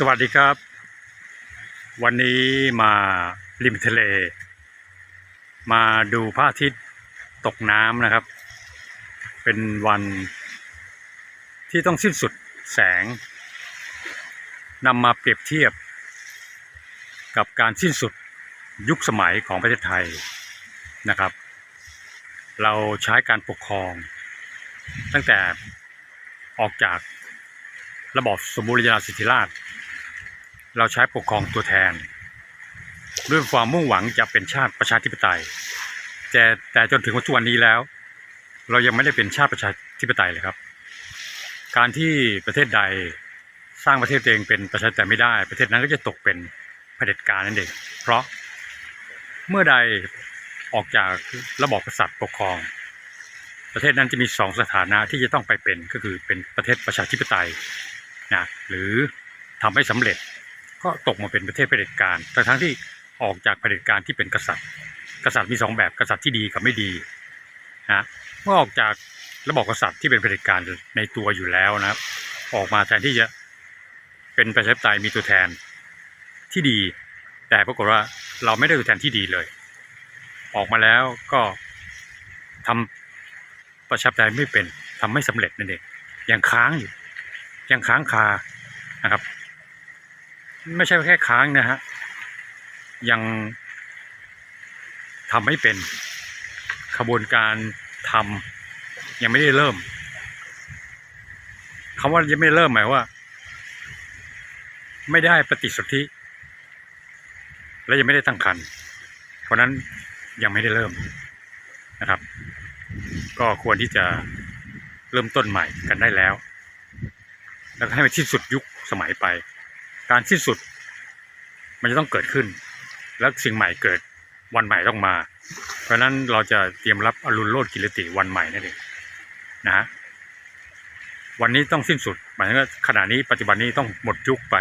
สวัสดีครับ วันนี้มาริมทะเล มาดูพระอาทิตย์ตกน้ำนะครับ เป็นวันที่ต้องสิ้นสุดแสงนำมาเปรียบเทียบ กับการสิ้นสุดยุคสมัยของประเทศไทยนะครับ เราใช้การปกครอง ตั้งแต่ออกจากระบอบสมบูรณาญาสิทธิราช เราใช้ปกครองตัวแทน ด้วยความมุ่งหวังจะเป็นชาติประชาธิปไตย แต่แต่จนถึงวันนี้แล้ว เรายังไม่ได้เป็นชาติประชาธิปไตยเลยครับ การที่ประเทศใดสร้างประเทศตัวเองเป็นประชาธิปไตยไม่ได้ ประเทศนั้นก็จะตกเป็นเผด็จการนั่นเองเพราะเมื่อใดออกจากระบอบกษัตริย์ปกครอง ประเทศนั้นจะมีสองสถานะที่จะต้องไปเป็นก็คือเป็นประเทศประชาธิปไตยนะหรือทำให้สำเร็จ ก็ตกมาเป็นประเทศเผด็จการทั้งทั้งที่ออกจากเผด็จการที่เป็นกษัตริย์ กษัตริย์มีสองแบบกษัตริย์ที่ดีกับไม่ดีนะเมื่อออกจากระบอบกษัตริย์ที่เป็นเผด็จการในตัวอยู่แล้วนะครับ ออกมาแทนที่จะเป็นประชาธิปไตยมีตัวแทนที่ดี แต่ปรากฏว่าเราไม่ได้ตัวแทนที่ดีเลย ออกมาแล้วก็ทำประชาธิปไตยไม่เป็นทำไม่สำเร็จนั่นเองยังค้างอยู่ยังค้างคานะครับ ไม่ใช่แค่ค้างนะฮะ ยังทำไม่เป็นขบวนการทำยังไม่ได้เริ่มคำว่ายังไม่เริ่มหมายว่า ไม่ได้ปฏิสนธิและยังไม่ได้ตั้งครรภ์เพราะนั้นยังไม่ได้เริ่มนะครับ ก็ควรที่จะเริ่มต้นใหม่กันได้แล้ว แล้วให้มันสิ้นสุดยุคสมัยไป การสิ้นสุด มันจะต้องเกิดขึ้น แล้วสิ่งใหม่เกิดวันใหม่ต้องมา เพราะฉะนั้นเราจะเตรียมรับอรุณโลดกิรติวันใหม่นั่นเองนะฮะวันนี้ต้องสิ้นสุด หมายถึงว่าขณะนี้ปัจจุบันนี้ต้องหมดยุคไป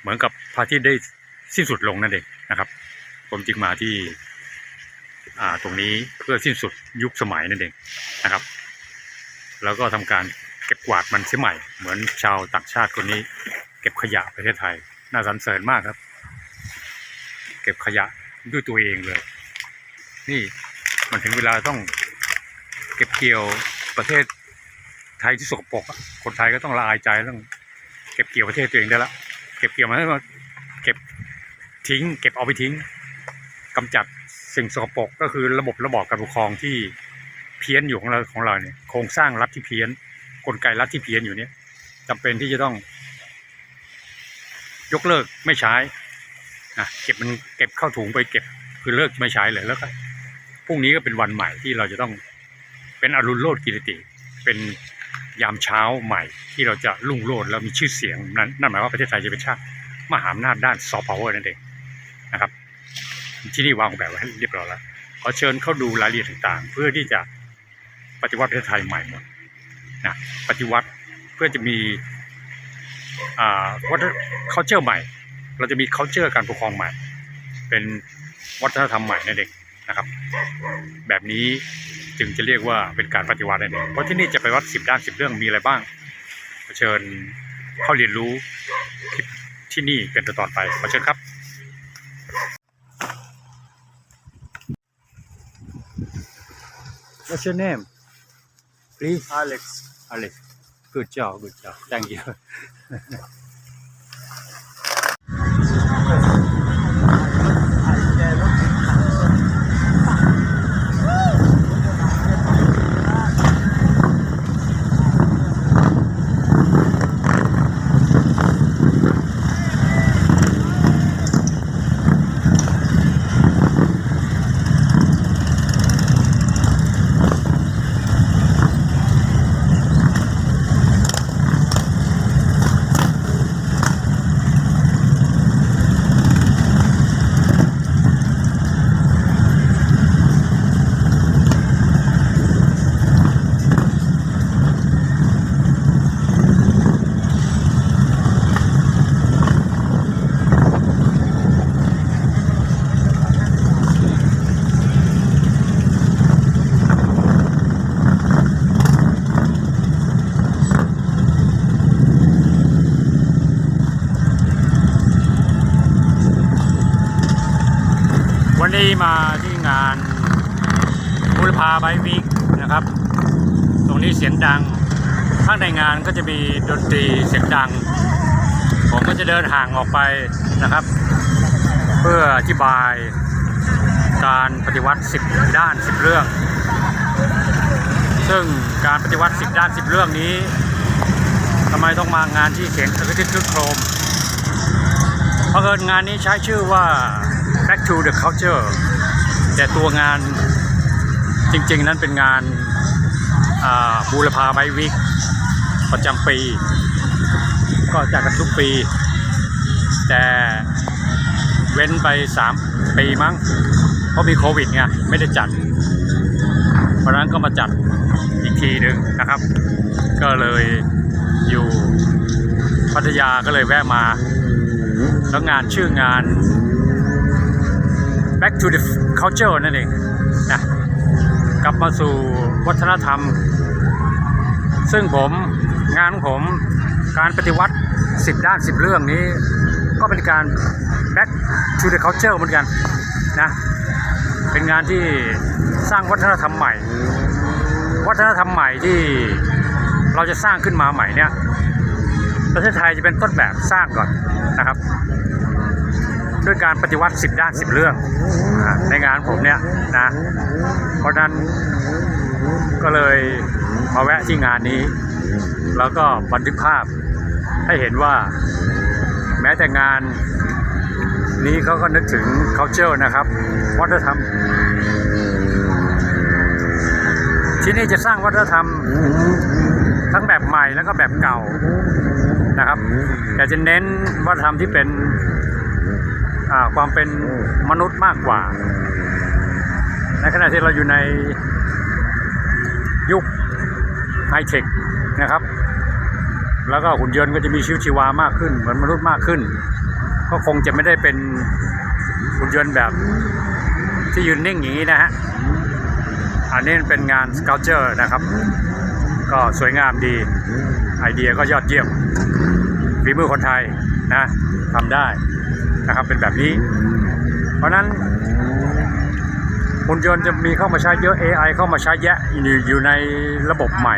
เหมือนกับพระอาทิตย์ได้สิ้นสุดลงนั่นเองนะครับ ผมจึงมาที่ตรงนี้เพื่อสิ้นสุดยุคสมัยนั่นเองนะครับ แล้วก็ทำการเก็บกวาดมันเสียใหม่ เหมือนชาวต่างชาติคนนี้ เก็บขยะประเทศไทย น่าสรรเสริญมากครับ เก็บขยะด้วยตัวเองเลย นี่มันถึงเวลาต้องเก็บเกี่ยวประเทศไทยที่สกปรกคนไทยก็ต้องละอายใจต้องเก็บเกี่ยวประเทศตัวเองได้ละเก็บเกี่ยวมาให้มาเก็บทิ้ง เก็บเอาไปทิ้งกำจัดสิ่งสกปรกก็คือระบบระบอบการปกครองที่เพี้ยนอยู่ของเราของเราเนี่ยโครงสร้างรัฐที่เพี้ยน กลไกรัฐที่เพี้ยนอยู่เนี่ยจำเป็นที่จะต้อง ยกเลิกไม่ใช้นะเก็บมันเก็บเข้าถุงไปเก็บคือเลิกไม่ใช้เลยแล้วก็พรุ่งนี้ก็เป็นวันใหม่ที่เราจะต้องเป็นอรุณโลดกิรติ เป็นยามเช้าใหม่ที่เราจะรุ่งโรจน์แล้วมีชื่อเสียงนั้นนั่นหมายว่าประเทศไทยจะเป็นชาติมหาอำนาจด้านซอฟต์พาวเวอร์นั่นเองนะครับ ที่นี่วางแบบไว้เรียบร้อยแล้วขอเชิญเข้าดูรายละเอียดต่างๆ เพื่อที่จะปฏิวัติประเทศไทยใหม่หมดนะปฏิวัติเพื่อจะมี อ่าวัฒน culture ใหม่ เราจะมี culture การปกครองใหม่ เป็นวัฒนธรรมใหม่นั่นเองนะครับ แบบนี้จึงจะเรียกว่าเป็นการปฏิวัตินั่นเองเพราะที่นี่จะไปวัดสิบด้านสิบเรื่องมีอะไรบ้างขอเชิญเข้าเรียนรู้ที่ที่นี่เป็นตอนๆไปขอเชิญครับ What's your name please Alex. Alex good job good job thank you 失礼します。 วันนี้มาที่งานบุรพาไบวิกนะครับ ตรงนี้เสียงดัง ข้างในงานก็จะมีดนตรีเสียงดัง ผมก็จะเดินห่างออกไปนะครับ เพื่ออธิบายการปฏิวัติ 10 ด้าน 10 เรื่อง ซึ่งการปฏิวัติ 10 ด้าน 10 เรื่องนี้ทำไมต้องมางานที่เสียงสะทึกคึกโครมเพราะเอิญงานนี้ใช้ชื่อว่า Back to the Culture แต่ตัวงานจริงๆ นั้นเป็นงานาบูรพาไบวิกประจำปี ก็จัดกันทุกปี แต่เว้นไป 3 ปีมั้ง เพราะมีโควิดไงไม่ได้จัด เพราะนั้นก็มาจัดอีกทีหนึ่งนะครับ ก็เลยอยู่พัทยาก็เลยแวะมา แล้วงานชื่องาน Back to the Culture นั่นเองนะกลับมาสู่วัฒนธรรม ซึ่งผมงานของผมการปฏิวัติ 10 ด้าน 10 เรื่องนี้ ก็เป็นการ Back to the Culture เหมือนกันนะเป็นงานที่สร้างวัฒนธรรมใหม่ วัฒนธรรมใหม่ที่เราจะสร้างขึ้นมาใหม่เนี่ยประเทศไทยจะเป็นต้นแบบสร้างก่อนนะครับ ด้วยการปฏิวัติ 10 ด้าน 10 เรื่องอในงานผมเนี่ยนะเพราะนั้นก็เลยมาแวะที่งานนี้ แล้วก็บันทึกภาพให้เห็นว่าแม้แต่งานนี้เขาก็นึกถึง culture นะครับ วัฒนธรรม ที่นี่จะสร้างวัฒนธรรมทั้งแบบใหม่แล้วก็แบบเก่านะครับแต่จะเน้นวัฒนธรรมที่เป็น ความเป็นมนุษย์มากกว่า ในขณะที่เราอยู่ในยุคไฮเทคนะครับ แล้วก็หุ่นยนต์ก็จะมีชีวิตชีวามากขึ้น เหมือนมนุษย์มากขึ้น ก็คงจะไม่ได้เป็นหุ่นยนต์แบบที่ยืนนิ่งอย่างนี้นะฮะ อันนี้เป็นงาน sculpture นะครับ ก็สวยงามดี ไอเดียก็ยอดเยี่ยมฝีมือคนไทยนะทำได้ นะครับเป็นแบบนี้ เพราะนั้นหุ่นยนต์จะมีเข้ามาใช้เยอะ AI เข้ามาใช้แยะอยู่อยู่ในระบบใหม่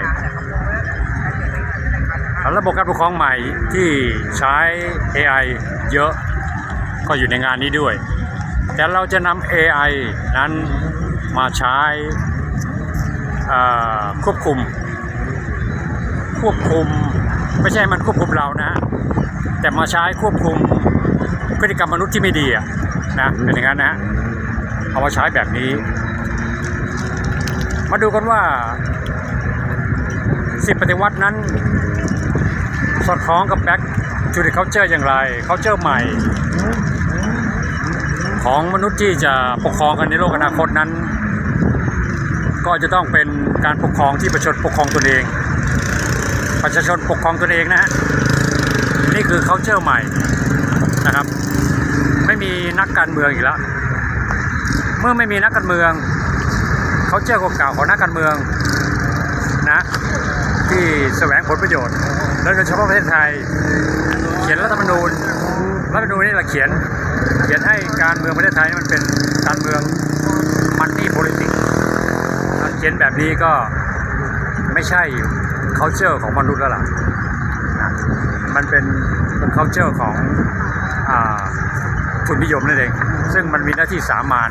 ระบบการปกครองใหม่ที่ใช้ AI เยอะก็อยู่ในงานนี้ด้วย แต่เราจะนำ AI นั้นมาใช้ควบคุม ควบคุมไม่ใช่มันควบคุมเรานะ แต่มาใช้ควบคุม พฤติกรรมมนุษย์ที่ไม่ดีอะนะเป็นอย่างนั้นนะเอามาใช้แบบนี้ มาดูกันว่าสิบปฏิวัตินั้นสอดคล้องกับ Back to the Culture อย่างไร Culture ใหม่ ของมนุษย์ที่จะปกครองกันในโลกอนาคตนั้น ก็จะต้องเป็นการปกครองที่ประชาชนปกครองตนเอง ประชาชนปกครองตนเองนะฮะนี่คือ culture ใหม่นะครับ ไม่มีนักการเมืองอีกแล้ว เมื่อไม่มีนักการเมือง culture เก่าของนักการเมืองนะที่แสวงผลประโยชน์ แล้วโดยเฉพาะประเทศไทย เขียนรัฐธรรมนูญรัฐธรรมนูญนี่แหละเขียน เขียนให้การเมืองประเทศไทยนี่มันเป็นการเมืองมันนี่ politics เขียนแบบนี้ก็ไม่ใช่ culture ของมนุษย์แล้วล่ะนะมันเป็น culture ของอา ทุนนิยมนั่นเอง ซึ่งมันมีหน้าที่สามาน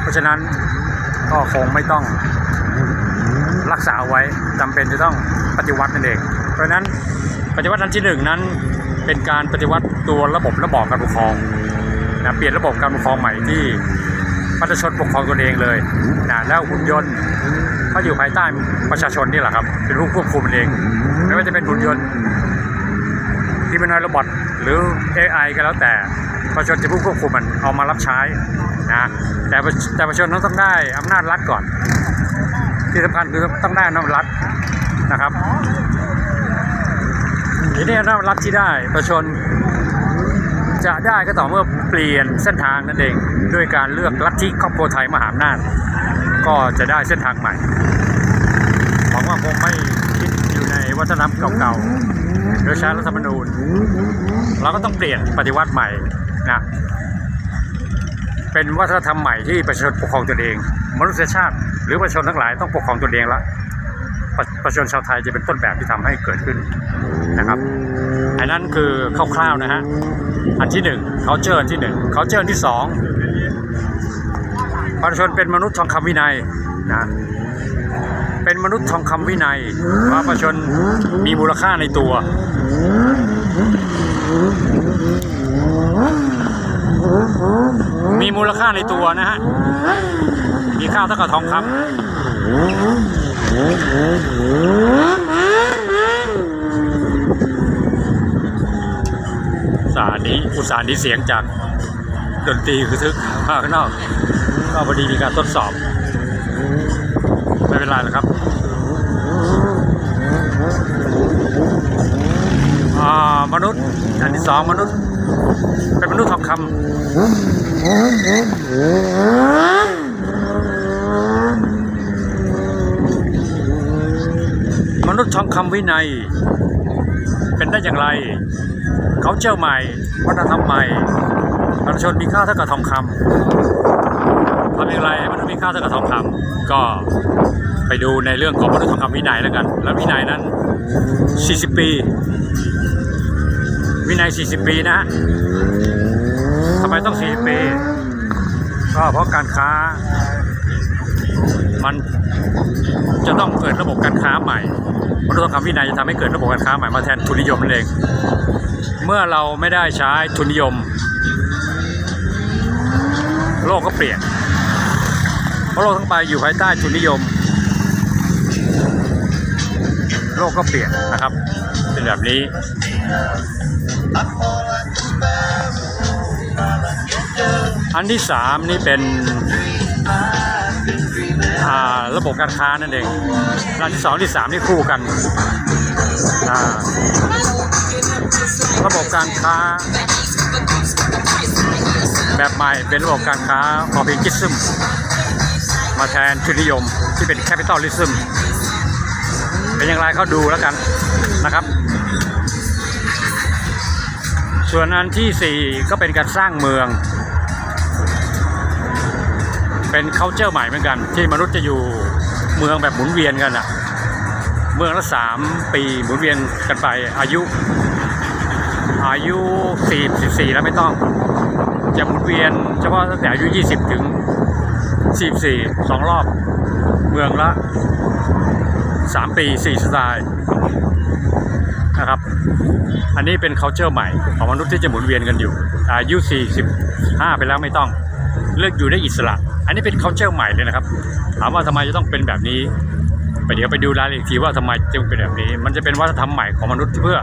เพราะฉะนั้นก็คงไม่ต้องรักษาไว้จำเป็นจะต้องปฏิวัตินั่นเอง เพราะฉะนั้นปฏิวัติอันที่หนึ่งนั้น เป็นการปฏิวัติตัวระบบระบอบการปกครองนะเปลี่ยนระบบการปกครองใหม่ที่ประชาชนปกครองตนเองเลยนะแล้วหุ่นยนต์ก็อยู่ภายใต้ประชาชนนี่แหละครับ เป็นผู้ควบคุมเองไม่ว่าจะเป็นหุ่นยนต์ที่เป็นโรบอทหรือ AI ก็แล้วแต่ ประชาชนจะผู้ควบคุมมันเอามารับใช้นะแต่แต่ประชาชนต้องได้อำนาจรัฐก่อน ที่สำคัญคือต้องได้อำนาจรัฐนะครับทีนี้อำนาจรัฐที่ได้ประชาชนจะได้ก็ต่อเมื่อเปลี่ยนเส้นทางนั่นเอง ด้วยการเลือกลัทธิครอบครัวไทยมหาอำนาจก็จะได้เส้นทางใหม่หวังว่าคงไม่คิดอยู่ในวัฒนธรรมเก่าๆโดยใช้รัฐธรรมนูญเราก็ต้องเปลี่ยนปฏิวัติใหม่ นะเป็นวัฒนธรรมใหม่ที่ประชาชนปกครองตนเอง มนุษยชาติ หรือประชาชนทั้งหลายต้องปกครองตนเองละประชาชนชาวไทยจะเป็นต้นแบบที่ทำให้เกิดขึ้นนะครับอันนั้นคือคร่าวๆนะฮะอันที่หนึ่งเขาเจออันที่หนึ่งเขาเจออันที่สองประชาชนเป็นมนุษย์ทองคำวินัยนะเป็นมนุษย์ทองคำวินัยว่าประชาชนมีมูลค่าในตัว มีมูลค่าในตัวนะฮะ มีค่าเท่ากับทองคำสารนี้อุตสาห์นี้เสียงจากดนตรีคือทึกข้างนอกก็พอดีมีการทดสอบ ไม่เป็นไรหรอกครับอ่ามนุษย์อันที่สองมนุษย์ เป็นมนุษย์ทองคำมนุษย์ทองคำวินัย เป็นได้อย่างไร เขาเจ้าใหม่วัฒนธรรมใหม่ประชาชนมีค่าเท่ากับทองคำทำอย่างไรมนุษย์มีค่าเท่ากับทองคำก็ไปดูในเรื่องของมนุษย์ทองคำวินัยแล้วกัน แล้ววินัยนั้น 40 ปี วินัย 40 ปีนะฮะทำไมต้อง 40 ปี ก็เพราะการค้า มันจะต้องเกิดระบบการค้าใหม่มนุษย์ทองคำวินัยจะทำให้เกิดระบบการค้าใหม่มาแทนทุนนิยมนั่นเอง เมื่อเราไม่ได้ใช้ทุนนิยม โลกก็เปลี่ยน เพราะโลกทั้งใบอยู่ภายใต้ทุนนิยม โลกก็เปลี่ยนนะครับ เป็นแบบนี้ อันที่สามนี่เป็นอ่าระบบการค้านั่นเองอันที่สองที่สามนี่คู่กัน ระบบการค้า แบบใหม่เป็นระบบการค้าพอเพียงกิซึมมาแทนทุนนิยมที่เป็นแคปิตอลลิซึมเป็นอย่างไรเขาดูแล้วกันนะครับ ส่วนอันที่สี่ก็เป็นการสร้างเมือง เป็น c u เจอร์ใหม่เหมือนกัน ที่มนุษย์จะอยู่เมืองแบบหมุนเวียนกันอะเมืองละสามปีหมุนเวียนกันไปอายุ อายุสี่สิบสี่แล้วไม่ต้อง จะหมุนเวียนเฉพาะตั้งแต่อายุยี่สิบถึงสี่สี่สองรอบ เมืองละสามปีสี่สไตล์ นะครับ อันนี้เป็น culture ใหม่ของมนุษย์ที่จะหมุนเวียนกันอยู่อายุ 45 ไปแล้วไม่ต้องเลือกอยู่ได้อิสระ อันนี้เป็น culture ใหม่เลยนะครับ ถามว่าทำไมจะต้องเป็นแบบนี้ไปเดี๋ยวไปดูรายละเอียดทีว่าทำไมจึงเป็นแบบนี้ มันจะเป็นวัฒนธรรมใหม่ของมนุษย์เพื่อ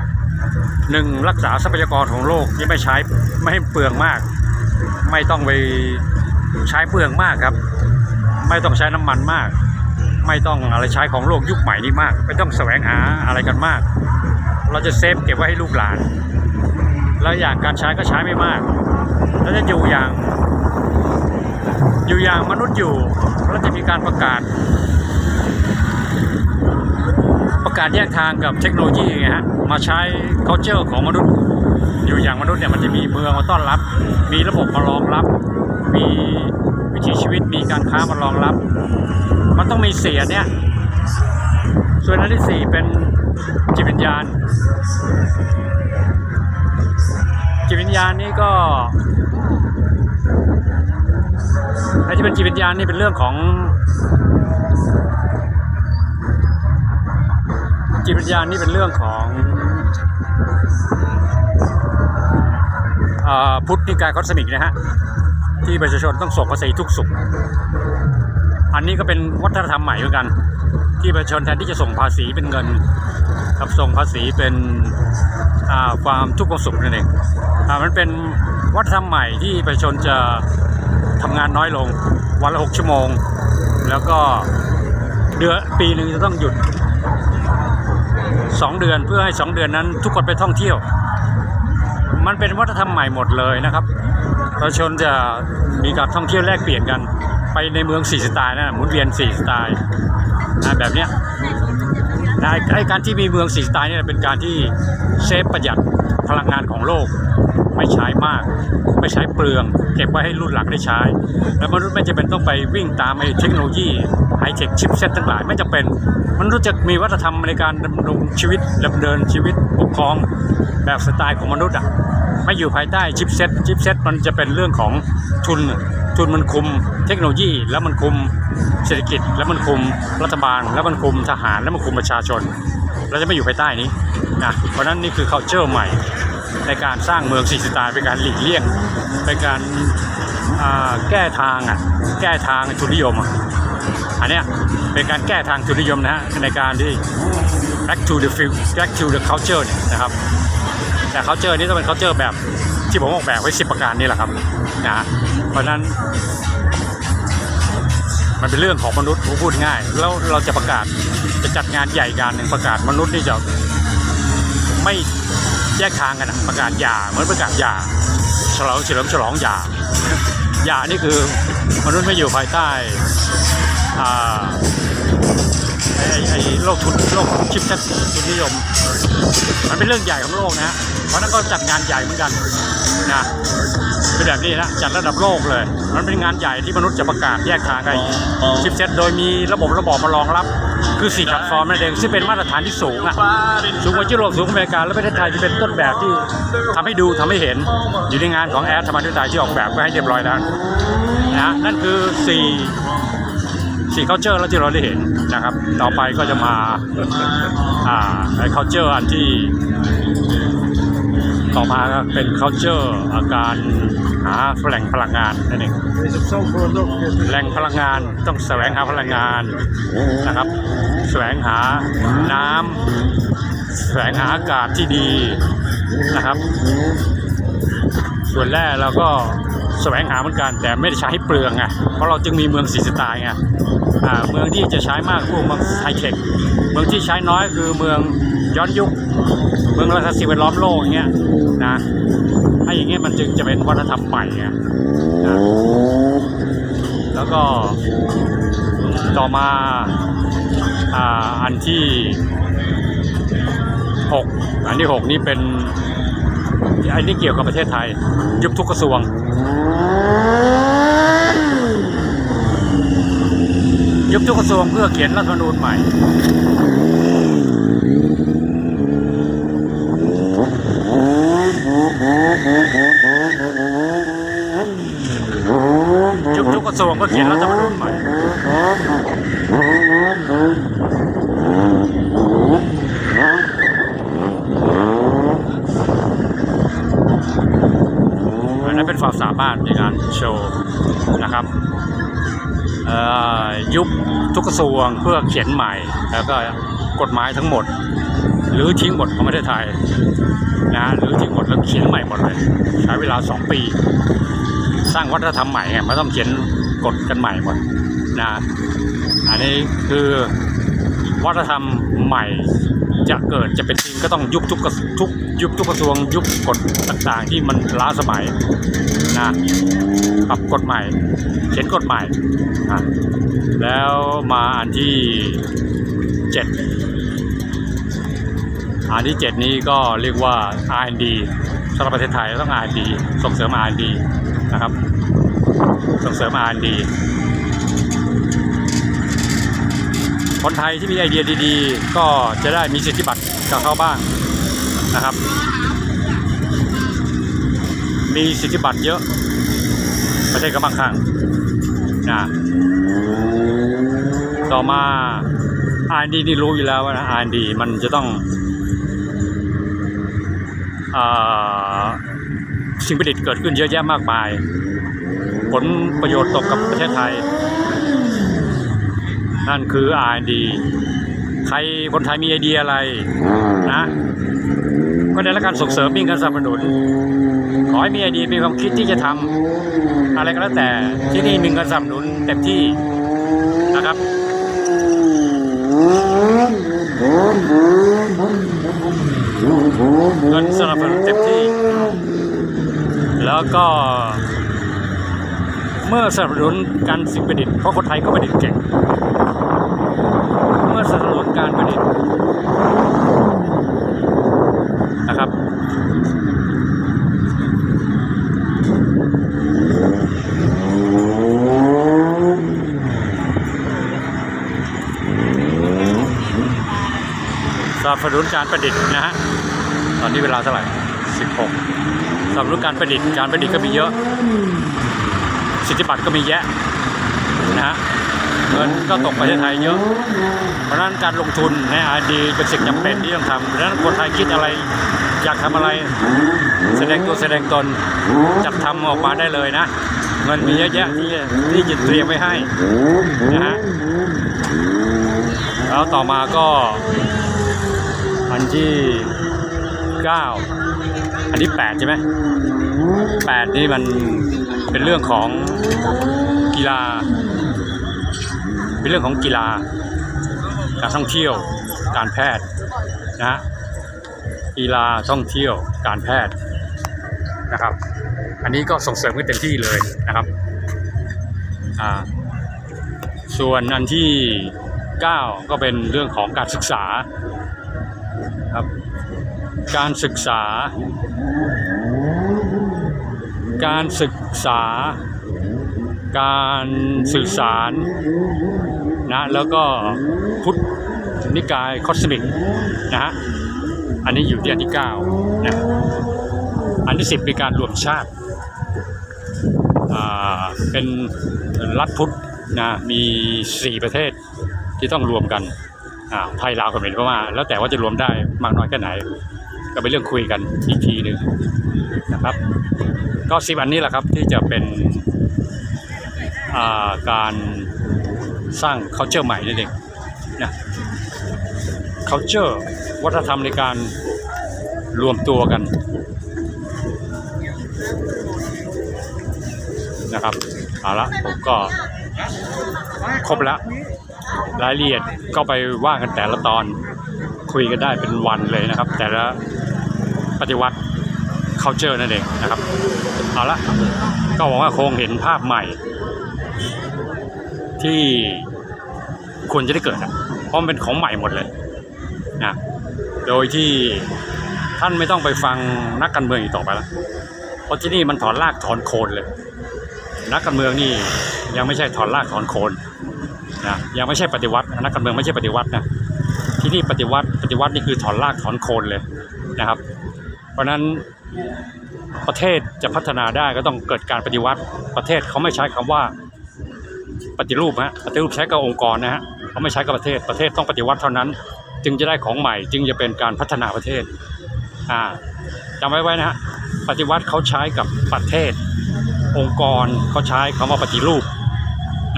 หนึ่งรักษาทรัพยากรของโลกที่ไม่ใช้ไม่ให้เปลืองมาก ไม่ต้องไปใช้เปลืองมากครับ ไม่ต้องใช้น้ำมันมาก ไม่ต้องอะไรใช้ของโลกยุคใหม่นี้มาก ไม่ต้องแสวงหาอะไรกันมาก เราจะเซฟเก็บไว้ให้ลูกหลาน แล้วอย่างการใช้ก็ใช้ไม่มาก แล้วจะอยู่อย่าง อยู่อย่างมนุษย์อยู่แล้วจะมีการประกาศ ประกาศแยกทางกับเทคโนโลยีไงฮะ มาใช้ culture ของมนุษย์ อยู่อย่างมนุษย์เนี่ยมันจะมีเมืองมาต้อนรับ มีระบบมารองรับ มีวิถีชีวิต มีการค้ามารองรับ มันต้องมีเสียเนี่ย ส่วนอันที่สี่เป็น จิตวิญญาณ จิตวิญญาณนี่ก็ไอ้ที่เป็นจิตวิญญาณนี่เป็นเรื่องของ จิตวิญญาณนี่เป็นเรื่องของอพุทธนิกายคอสมิกนะฮะที่ประชาชนต้องส่งภาษีทุกสุข อันนี้ก็เป็นวัฒนธรรมใหม่เหมือนกัน ที่ประชาชนแทนที่จะส่งภาษีเป็นเงินกับส่งภาษีเป็นความทุกข์ความสุขนั่นเองอมันเป็นวัฒนธรรมใหม่ที่ประชาชนจะทำงานน้อยลงวันละหกชั่วโมง แล้วก็เดือนปีหนึ่งจะต้องหยุดสองเดือนเพื่อให้สองเดือนนั้น ทุกคนไปท่องเที่ยว มันเป็นวัฒนธรรมใหม่หมดเลยนะครับประชาชนจะมีการท่องเที่ยวแลกเปลี่ยนกัน ไปในเมืองสี่สไตล์นะหมุนเวียนสี่สไตล์ นะแบบเนี้ยนะไอ้การที่มีเมืองสีสไตล์เนี่ยเป็นการที่เซฟประหยัดพลังงานของโลก ไม่ใช้มาก ไม่ใช้เปลือง เก็บไว้ให้รุ่นหลังได้ใช้ แล้วมนุษย์ไม่จำเป็นต้องไปวิ่งตามไอ้เทคโนโลยีไฮเทคชิปเซ็ตทั้งหลายไม่จำเป็นมนุษย์จะมีวัฒนธรรมในการดำรงชีวิตดำเนินชีวิตปกครองแบบสไตล์ของมนุษย์อะไม่อยู่ภายใต้ชิปเซ็ตชิปเซ็ตมันจะเป็นเรื่องของทุน ทุนมันคุมเทคโนโลยี แล้วมันคุมเศรษฐกิจ แล้วมันคุมรัฐบาล แล้วมันคุมทหาร แล้วมันคุมประชาชน เราจะไม่อยู่ภายใต้นี้นะเพราะนั้นนี่คือ culture ใหม่ ในการสร้างเมืองสีสไตล์เป็นการหลีกเลี่ยงเป็นการาแก้ทางอะแก้ทางทุนนิยมอะอันเนี้ยเป็นการแก้ทางทุนนิยมนะฮะในการที่ back to the field back to the culture เนี่ยนะครับแต่ culture นี้ต้องเป็น culture แบบ ที่ผมออกแบบไว้ 10 ประการนี่แหละครับนะเพราะนั้นมันเป็นเรื่องของมนุษย์ผมพูดง่าย แล้วเราจะประกาศจะจัดงานใหญ่งานหนึ่งประกาศมนุษย์นี่จะไม่แยกทางกันอะประกาศหย่าเหมือนประกาศหย่าฉลองเฉลิมฉลองหย่าหย่านี่คือมนุษย์ไม่อยู่ภายใต้อ่าไอ้ไอ้โลกทุนโลกชิปเซ็ตทุนนิยม มันเป็นเรื่องใหญ่ของโลกนะฮะ เพราะฉะนั้นก็จัดงานใหญ่เหมือนกันนะเป็นแบบนี้นะจัดระดับโลกเลย มันเป็นงานใหญ่ที่มนุษย์จะประกาศแยกทางกันชิปเซ็ตโดยมีระบบระบอบมารองรับ คือ4แพลตฟอร์มนั่นเองซึ่งเป็นมาตรฐานที่สูงอะสูงกว่ายุโรปสูงกว่าอเมริกาและประเทศไทยจะเป็นต้นแบบที่ทำให้ดูทำให้เห็นอยู่ในงานของแอดธรรมดิไตยที่ออกแบบไว้ให้เรียบร้อยแล้วนะฮะนั่นคือ4สี่ culture แล้วที่เราได้เห็นนะครับ ต่อไปก็จะมาอ่าไอ้ culture อันที่ ต่อมาก็เป็น culture อาการหาแหล่งพลังงานนั่นเองแหล่งพลังงานต้องแสวงหาพลังงานนะครับ แสวงหาน้ำแสวงหาอากาศที่ดีนะครับ ส่วนแร่เราก็แสวงหาเหมือนกันแต่ไม่ได้ใช้ให้เปลืองไงเพราะเราจึงมีเมืองสีสไตล์ไงเมืองที่จะใช้มากพวกเมืองไฮเทคเมืองที่ใช้น้อยคือเมืองย้อนยุค มืองรักษาสิ่งแวดล้อมโลกอย่างเงี้ยนะถ้าอย่างเงี้ยมันจึงจะเป็นวัฒนธรรมใหม่ไงนะแล้วก็ต่อมาอ่าอันที่หกอันที่หกนี่เป็นอันนี้เกี่ยวกับประเทศไทย ยุบทุกกระทรวงยุบทุกกระทรวงเพื่อเขียนรัฐธรรมนูญใหม่ ยุบทุกกระทรวงเพื่อเขียนรัฐธรรมนูญใหม่อันนั้นเป็นความสามารถในการโชว์นะครับอ่อยุบทุกกระทรวงเพื่อเขียนใหม่ แล้วก็กฎหมายทั้งหมด หรือทิ้งหมดของประเทศไทยนะหรือทิ้งหมดแล้วเขียนใหม่หมดเลย ใช้เวลา 2 ปี สร้างวัฒนธรรมใหม่ไงมันต้องเขียน กันใหม่หมดนะอันนี้คือวัฒนธรรมใหม่จะเกิดจะเป็นจริงก็ต้องยุบทุกกระทุกยุบทุกกระทรวงยุบกฎต่างๆ ที่มันล้าสมัยนะปรับกฎใหม่เขียนกฎใหม่นะแล้วมาอันที่เจ็ด อันที่เจ็ดนี้ก็เรียกว่า R&D สำหรับประเทศไทยต้อง R&D ส่งเสริม R&D นะครับ ส่งเสริม R&D คนไทยที่มีไอเดียดีๆ ก็จะได้มีสิทธิบัตรกับเขาบ้างนะครับ มีสิทธิบัตรเยอะ ประเทศก็มั่งคั่งนะต่อมา R&D นี่รู้อยู่แล้วว่านะ R&D มันจะต้อง สิ่งประดิษฐ์เกิดขึ้นเยอะแยะมากมาย ผลประโยชน์ตกกับประเทศไทย นั่นคือ R&D ใครคนไทยมีไอเดียอะไรนะก็ได้รับการส่งเสริมมีการสนับสนุน ขอให้มีไอเดียมีความคิดที่จะทำอะไรก็แล้วแต่ที่นี่มีเงินสนับสนุนเต็มที่นะครับ เงินสนับสนุนเต็มที่ แล้วก็ เมื่อสนับสนุนการสิ่งประดิษฐ์เพราะคนไทยก็ประดิษฐ์เก่ง เมื่อสนับสนุนการประดิษฐ์ นะครับ สนุนการประดิษฐ์นะฮะตอนนี้เวลาเท่าไหร่ 16สนับสนุนการประดิษฐ์การประดิษฐ์ก็มีเยอะ สิทธิบัตรก็มีแยะนะฮะเงินก็ตกประเทศไทยเยอะ เพราะฉะนั้นการลงทุนในอาดีเป็นสิ่งจำเป็นที่ต้องทำเพราะฉะนั้นคนไทยคิดอะไรอยากทำอะไร แสดงตัวแสดงตนจัดทำออกมาได้เลยนะเงินมีเยอะแยะที่ที่จะเตรียมไว้ให้นะฮะแล้วต่อมาก็ อันที่เก้าอันที่แปดใช่ไหมแปดนี่มันเป็นเรื่องของกีฬา เป็นเรื่องของกีฬา การท่องเที่ยว การแพทย์นะฮะกีฬาท่องเที่ยว การแพทย์นะครับ อันนี้ก็ส่งเสริมกันเต็มที่เลยนะครับอ่าส่วนอันที่ 9 ก็เป็นเรื่องของการศึกษา การศึกษา การศึกษา การสื่อสารนะแล้วก็พุทธนิกายคอสมิกนะฮะอันนี้อยู่ที่อันที่9นะอันที่ 10เป็นการรวมชาติอ่าเป็นรัฐพุทธนะมี 4 ประเทศที่ต้องรวมกันอ่าไทยลาวเขมรพม่าแล้วแต่ว่าจะรวมได้มากน้อยแค่ไหน ก็เป็นเรื่องคุยกันอีกทีหนึ่งนะครับ ก็สิบอันนี้แหละครับที่จะเป็นาการสร้าง culture ใหม่นั่นเองนะ culture วัฒนธรรมในการรวมตัวกันนะครับเอาละผมก็ครบล้วรายละเอียดก็ไปว่ากันแต่ละตอนคุยกันได้เป็นวันเลยนะครับ แต่ละ ปฏิวัติ culture นั่นเองนะครับ เอาละก็หวังว่าคงเห็นภาพใหม่ ที่ควรจะได้เกิดอะเพราะมันเป็นของใหม่หมดเลยนะโดยที่ท่านไม่ต้องไปฟังนักการเมืองอีกต่อไปแล้วเพราะที่นี่มันถอนรากถอนโคนเลย นักการเมืองนี่ยังไม่ใช่ถอนรากถอนโคนนะยังไม่ใช่ปฏิวัตินักการเมืองไม่ใช่ปฏิวัตินะที่นี่ปฏิวัติปฏิวัตินี่คือถอนรากถอนโคนเลยนะครับ ราะนั้นประเทศจะพัฒนาได้ก็ต้องเกิดการปฏิวัติประเทศเขาไม่ใช้คำว่าปฏิรูปฮะปฏิรูปใช้กับองค์กรนะฮะเขาไม่ใช้กับประเทศประเทศต้องปฏิวัติเท่านั้น จึงจะได้ของใหม่ จึงจะเป็นการพัฒนาประเทศอ่าจำไว้ไว้นะฮะปฏิวัติเขาใช้กับประเทศ องค์กรเขาใช้คำว่าปฏิรูป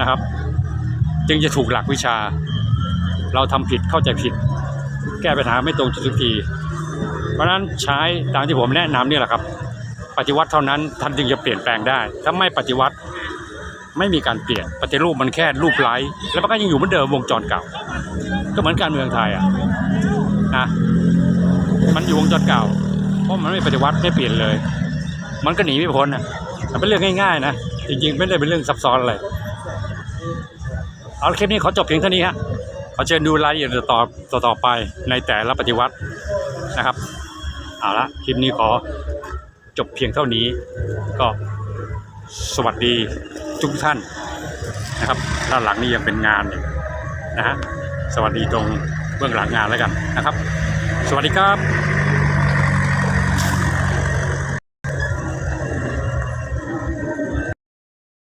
นะครับ จึงจะถูกหลักวิชา เราทำผิดเข้าใจผิด แก้ปัญหาไม่ตรงจุดทุกที เพราะนั้นใช้ตามที่ผมแนะนำนี่แหละครับ ปฏิวัติเท่านั้นท่านจึงจะเปลี่ยนแปลงได้ ถ้าไม่ปฏิวัติไม่มีการเปลี่ยนปฏิรูปมันแค่รูปไร้แล้วมันก็ยังอยู่เหมือนเดิมวงจรเก่า ก็เหมือนการเมืองไทยอะนะมันอยู่วงจรเก่า เพราะมันไม่ปฏิวัติไม่เปลี่ยนเลย มันก็หนีไม่พ้นอะมันเป็นเรื่องง่ายๆนะจริงๆไม่ได้เป็นเรื่องซับซ้อนอะไรเอาคลิปนี้ขอจบเพียงเท่านี้ฮะขอเชิญดูรายละเอียดต่อต่อไปในแต่ละปฏิวัตินะครับ เอาละคลิปนี้ขอจบเพียงเท่านี้ ก็สวัสดีทุกท่านนะครับด้านหลังนี่ยังเป็นงานอยู่นะฮะสวัสดีตรงเบื้องหลังงานแล้วกันนะครับ สวัสดีครับ